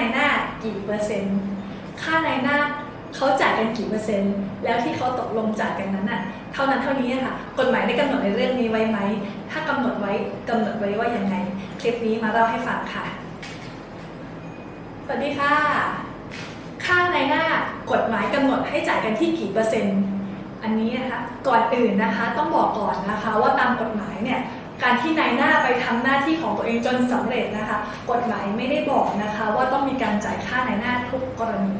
ในหน้ากี่เปอร์เซ็นต์ ค่าในหน้าเขาจ่ายกันกี่เปอร์เซ็นต์ แล้วที่เขาตกลงจ่ายกันนั้นน่ะ เท่านั้นเท่านี้ค่ะ กฎหมายได้กำหนดในเรื่องนี้ไว้ไหม ถ้ากำหนดไว้กำหนดไว้ว่ายังไง คลิปนี้มาเล่าให้ฟังค่ะ สวัสดีค่ะ ค่าในหน้ากฎหมายกำหนดให้จ่ายกันที่กี่เปอร์เซ็นต์ อันนี้นะคะ ก่อนอื่นนะคะ ต้องบอกก่อนนะคะว่าตามกฎหมายเนี่ย การที่นายหน้าไปทำหน้าที่ของตัวเองจนสำเร็จนะคะ กฎหมายไม่ได้บอกนะคะ ว่าต้องมีการจ่ายค่านายหน้าทุกกรณี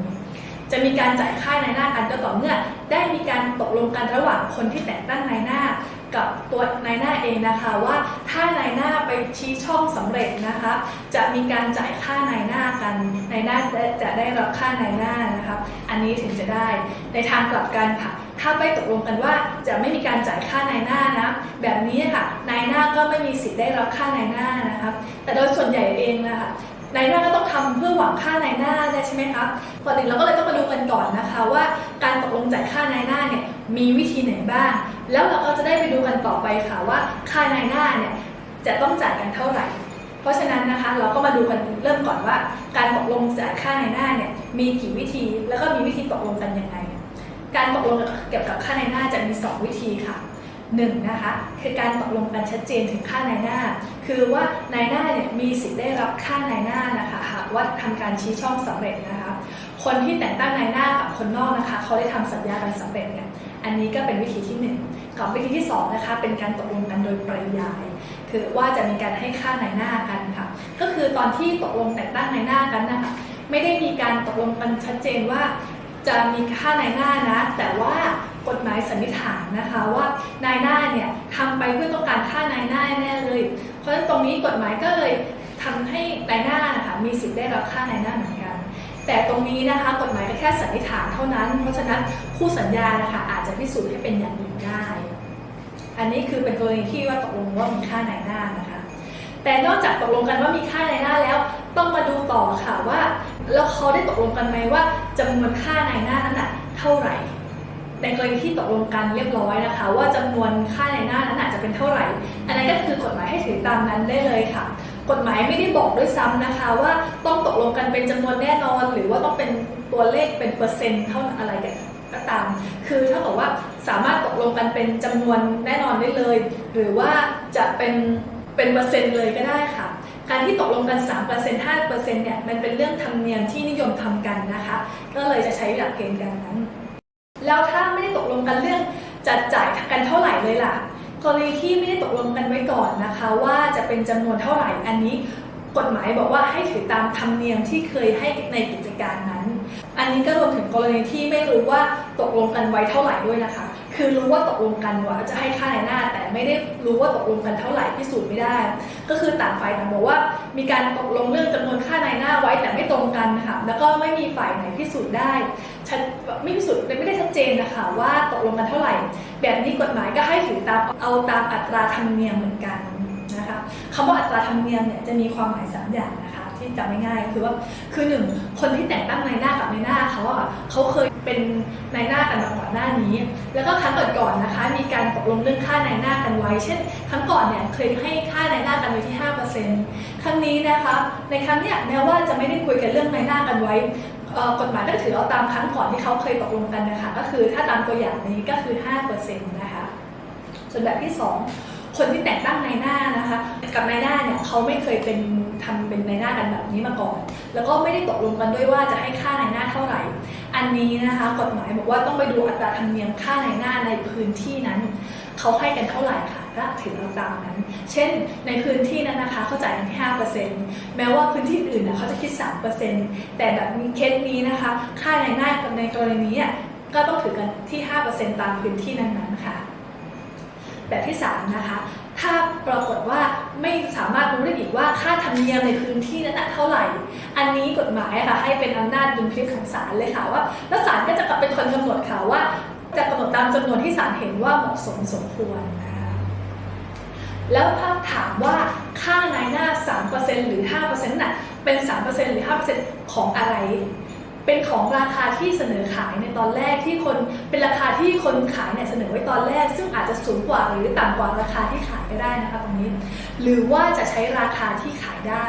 จะมีการจ่ายค่านายหน้ากันก็ต่อเมื่อ ได้มีการตกลงกันระหว่างคนที่แต่งตั้งนายหน้ากับตัวนายหน้าเองนะคะว่าถ้านายหน้าไปชี้ช่องสำเร็จนะคะ จะมีการจ่ายค่านายหน้ากันนายหน้าจะได้รับค่านายหน้านะคะอันนี้ถึงจะได้ในทางกลับกันค่ะ ถ้าไปตกลงกันว่าจะไม่มีการจ่ายค่านายหน้า แบบนี้ค่ะนายหน้าก็ไม่มีสิทธิ์ได้รับค่านายหน้านะคะแต่โดยส่วนใหญ่เองนะคะนายหน้าก็ต้องทำเพื่อหวังค่านายหน้าใช่ไหมคะก่อนอื่นเราก็เลยต้องมาดูกันก่อนนะคะว่าการตกลงจ่ายค่านายหน้าเนี่ยมีวิธีไหนบ้าง แล้วเราก็จะได้ไปดูกันต่อไปค่ะว่าค่านายหน้าเนี่ยจะต้องจ่ายกันเท่าไหร่ เพราะฉะนั้นนะคะเราก็มาดูกันเริ่มก่อนว่า การตกลงจ่ายค่านายหน้าเนี่ยมีกี่วิธีแล้วก็มีวิธีตกลงกันยังไง การตกลงเกี่ยวกับค่าในหน้าจะมี 2 วิธีค่ะ หนึ่งนะคะคือการตกลงกันชัดเจนถึงค่าในหน้า คือว่านายหน้าเนี่ยมีสิทธิ์ได้รับค่าในหน้านะคะหากว่าทำการชี้ช่องสำเร็จนะคะ คนที่แต่งตั้งนายหน้ากับคนนอกนะคะเขาได้ทำสัญญากันสำเร็จเนี่ยอันนี้ก็เป็นวิธีที่หนึ่งกับวิธีที่สองนะคะเป็นการตกลงกันโดยปริยาย คือว่าจะมีการให้ค่านายหน้ากันค่ะก็คือตอนที่ตกลงแต่งตั้งนายหน้ากันนะคะไม่ได้มีการตกลงกันชัดเจนว่า จะมีค่านายหน้านะ แต่ว่า กฎหมายสันนิษฐานนะคะว่านายหน้าเนี่ยทำไปเพื่อต้องการค่านายหน้าแน่เลย เพราะฉะนั้นตรงนี้กฎหมายก็เลยทำให้นายหน้านะคะมีสิทธิ์ได้รับค่านายหน้าเหมือนกัน แต่ตรงนี้นะคะกฎหมายก็แค่สันนิษฐานเท่านั้น เพราะฉะนั้นคู่สัญญานะคะอาจจะพิสูจน์ให้เป็นอย่างอื่นได้ อันนี้คือเป็นกรณีที่ว่าตกลงว่ามีค่านายหน้านะคะ แต่นอกจากตกลงกันว่ามีค่านายหน้าแล้ว ต้องมาดูต่อค่ะว่าแล้วเขาได้ตกลงกันไหมว่าจำนวนค่านายหน้านั้นน่ะเท่าไหร่ ในกรณีที่ตกลงกันเรียบร้อยนะคะ ว่าจำนวนค่าในหน้านั้นน่ะจะเป็นเท่าไหร่ อันนั้นก็คือกฎหมายให้ถือตามนั้นได้เลยค่ะ กฎหมายไม่ได้บอกด้วยซ้ำนะคะ ว่าต้องตกลงกันเป็นจำนวนแน่นอน หรือว่าต้องเป็นตัวเลขเป็นเปอร์เซ็นต์เท่าอะไรกันก็ตาม คือถ้าบอกว่าสามารถตกลงกันเป็นจำนวนแน่นอนได้เลย หรือว่าจะเป็นเป็นเปอร์เซ็นต์เลยก็ได้ค่ะการที่ตกลงกัน 3% 5%เนี่ย มันเป็นเรื่องธรรมเนียมที่นิยมทำกันนะคะ ก็เลยจะใช้หลักเกณฑ์กันนั้น แล้วถ้าไม่ได้ตกลงกันเรื่องจะจ่ายกันเท่าไหร่เลยล่ะ กรณีที่ไม่ได้ตกลงกันไว้ก่อนนะคะ ว่าจะเป็นจำนวนเท่าไหร่ อันนี้กฎหมายบอกว่าให้ถือตามธรรมเนียมที่เคยให้ในกิจการนั้น อันนี้ก็รวมถึงกรณีที่ไม่รู้ว่าตกลงกันไว้เท่าไหร่ด้วยนะคะ คือรู้ว่าตกลงกันว่าจะให้ค่าในหน้า แต่ไม่ได้รู้ว่าตกลงกันเท่าไหร่พิสูจน์ไม่ได้ ก็คือต่างฝ่ายต่างบอกว่า มีการตกลงเรื่องจำนวนค่าในหน้าไว้แต่ไม่ตรงกันค่ะแล้วก็ไม่มีฝ่ายไหนพิสูจน์ได้ชัดไม่พิสูจน์ไม่ได้ชัดเจนนะคะว่าตกลงกันเท่าไหร่ แบบนี้กฎหมายก็ให้ถือตามเอาตามอัตราธรรมเนียมเหมือนกัน คะคำว่าอัตราธรรมเนียมเนี่ยจะมีความหมายสามอย่างนะคะที่จำง่ายๆคือว่าคือหนึ่งคนที่แต่งตั้งนายหน้ากับนายหน้าเขาอะเขาเคยเป็นนายหน้ากันมาก่อนหน้านี้ แล้วก็ครั้งก่อนๆนะคะ มีการตกลงเรื่องค่านายหน้ากันไว้ เช่น ครั้งก่อนเนี่ยเคยให้ค่านายหน้ากันไว้ที่ 5%ครั้งนี้นะคะในครั้งเนี้ยแม้ว่าจะไม่ได้คุยกันเรื่องนายหน้ากันไว้กฎหมายก็ถือเอาตามครั้งก่อนที่เขาเคยตกลงกันนะคะ ก็คือถ้าตามตัวอย่างนี้ก็คือ 5%นะคะ ส่วนแบบที่ 2 คนที่แต่งตั้งนายหน้านะคะ กับนายหน้าเนี่ยเขาไม่เคยเป็นทำเป็นนายหน้ากันแบบนี้มาก่อน แล้วก็ไม่ได้ตกลงกันด้วยว่าจะให้ค่านายหน้าเท่าไหร่ อันนี้นะคะกฎหมายบอกว่าต้องไปดูอัตราธรรมเนียมค่านายหน้าในพื้นที่นั้นเขาให้กันเท่าไหร่ค่ะก็ถือเอาตามนั้น เช่น ในพื้นที่นั้นนะคะเขาจ่ายกันที่5%แม้ว่าพื้นที่อื่นนะเขาจะคิด3%แต่แบบเคสนี้นะคะ ค่านายหน้าในกรณีนี้อะก็ต้องถือกันที่5%ตามพื้นที่นั้นๆค่ะ แบบที่3นะคะถ้าปรากฏว่าไม่สามารถรู้ได้อีกว่าค่าธรรมเนียมในพื้นที่นั้นเท่าไหร่ อันนี้กฎหมายค่ะให้เป็นอำนาจดุลพินิจของศาลเลยค่ะว่า แล้วศาลก็จะกลับเป็นคนกำหนดค่ะว่า จะกำหนดตามจำนวนที่ศาลเห็นว่าเหมาะสมสมควรนะคะแล้วถ้าถามว่าค่านายหน้า 3%หรือ 5%น่ะเป็น 3%หรือ 5%ของอะไร เป็นของราคาที่เสนอขายในตอนแรกที่คนเป็นราคาที่คนขายเนี่ยเสนอไว้ตอนแรก ซึ่งอาจจะสูงกว่าหรือต่ำกว่าราคาที่ขายก็ได้นะคะตรงนี้ หรือว่าจะใช้ราคาที่ขายได้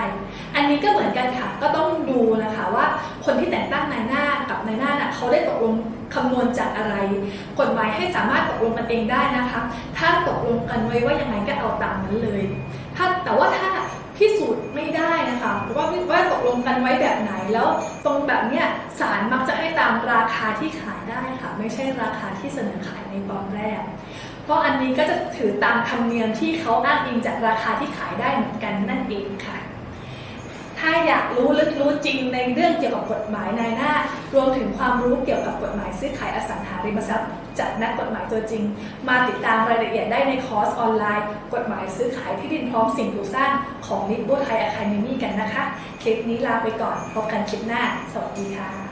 อันนี้ก็เหมือนกันค่ะก็ต้องดูนะคะว่าคนที่แต่งตั้งนายหน้ากับนายหน้าน่ะเขาได้ตกลงคำนวณจากอะไร กฎหมายให้สามารถตกลงกันเองได้นะคะ ถ้าตกลงกันไว้ว่ายังไงก็เอาตามนั้นเลย ถ้าแต่ว่าถ้า พิสูจน์ไม่ได้นะคะว่าว่าตกลงกันไว้แบบไหนแล้วตรงแบบเนี้ยศาลมักจะให้ตามราคาที่ขายได้ค่ะ ไม่ใช่ราคาที่เสนอขายในตอนแรก เพราะอันนี้ก็จะถือตามธรรมเนียมที่เขาอ้างอิงจากราคาที่ขายได้เหมือนกันนั่นเองค่ะถ้าอยากรู้ลึกรู้จริงในเรื่องเกี่ยวกับกฎหมายนายหน้า รวมถึงความรู้เกี่ยวกับกฎหมายซื้อขายอสังหาริมทรัพย์ จากนักกฎหมายตัวจริง มาติดตามรายละเอียดได้ในคอร์สออนไลน์ กฎหมายซื้อขายที่ดินพร้อมสิ่งปลูกสร้างของนิดโบไทยอะคาเดมี่กันนะคะ คลิปนี้ลาไปก่อน พบกันคลิปหน้า สวัสดีค่ะ